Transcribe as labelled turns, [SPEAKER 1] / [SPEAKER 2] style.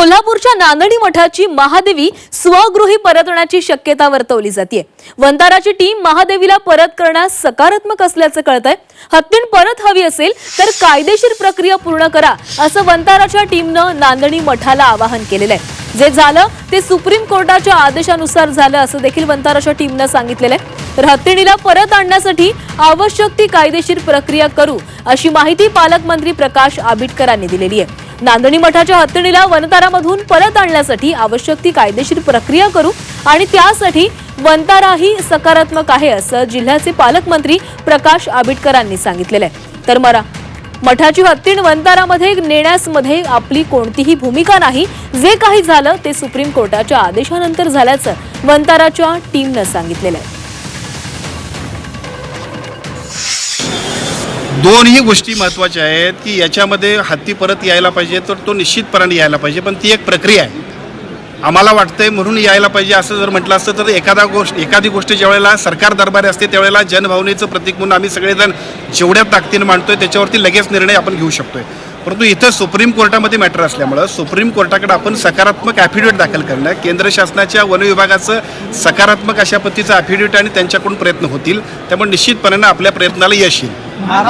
[SPEAKER 1] कोल्हापूरच्या नांदणी मठाची महादेवी स्वगृही परतण्याची शक्यता वर्तवली जाते वंताराची टीम महादेवीला परत करण्यास सकारात्मक असल्याचं कळतंय. हत्तीण परत हवी असेल तर कायदेशीर प्रक्रिया पूर्ण करा असं वंताराच्या टीमनं नांदणी मठाला आवाहन केलेलं आहे. जे झालं ते सुप्रीम कोर्टाच्या आदेशानुसार झालं असं देखील वंताराच्या टीमनं सांगितलेलं आहे. तर हत्तीणीला परत आणण्यासाठी आवश्यक ती कायदेशीर प्रक्रिया करू अशी माहिती पालकमंत्री प्रकाश आबिटकरांनी दिलेली आहे. नांदणी मठाच्या हत्तीणीला वनतारामधून परत आणण्यासाठी आवश्यक ती कायदेशीर प्रक्रिया करू आणि त्यासाठी वनताराही सकारात्मक आहे असं जिल्ह्याचे पालकमंत्री प्रकाश आबिटकरांनी सांगितलेलं आहे. तर मरा मठाची हत्तीण वनतारामध्ये नेण्यासमध्ये आपली कोणतीही भूमिका नाही. जे काही झालं ते सुप्रीम कोर्टाच्या आदेशानंतर झाल्याचं वनताराच्या टीमनं सांगितलेलं आहे.
[SPEAKER 2] दोनही गोष्टी महत्त्वाच्या आहेत की याच्यामध्ये हत्ती परत यायला पाहिजे तर तो निश्चितपणाने यायला पाहिजे. पण ती एक प्रक्रिया आहे. आम्हाला वाटतंय म्हणून यायला पाहिजे असं जर म्हटलं असतं तर एखादा गोष्ट एखादी गोष्ट ज्यावेळेला सरकार दरबारी असते त्यावेळेला जनभावनेचं प्रतीक म्हणून आम्ही सगळेजण जेवढ्या ताकदीनं मांडतोय त्याच्यावरती लगेच निर्णय आपण घेऊ शकतोय. परंतु इथं सुप्रीम कोर्टामध्ये मॅटर असल्यामुळं सुप्रीम कोर्टाकडे आपण सकारात्मक ॲफिडेविट दाखल करणं केंद्र शासनाच्या वन विभागाचं सकारात्मक अशा पद्धतीचं ॲफिडेविट आणि त्यांच्याकडून प्रयत्न होतील त्यामुळे निश्चितपणानं आपल्या प्रयत्नाला यश येईल.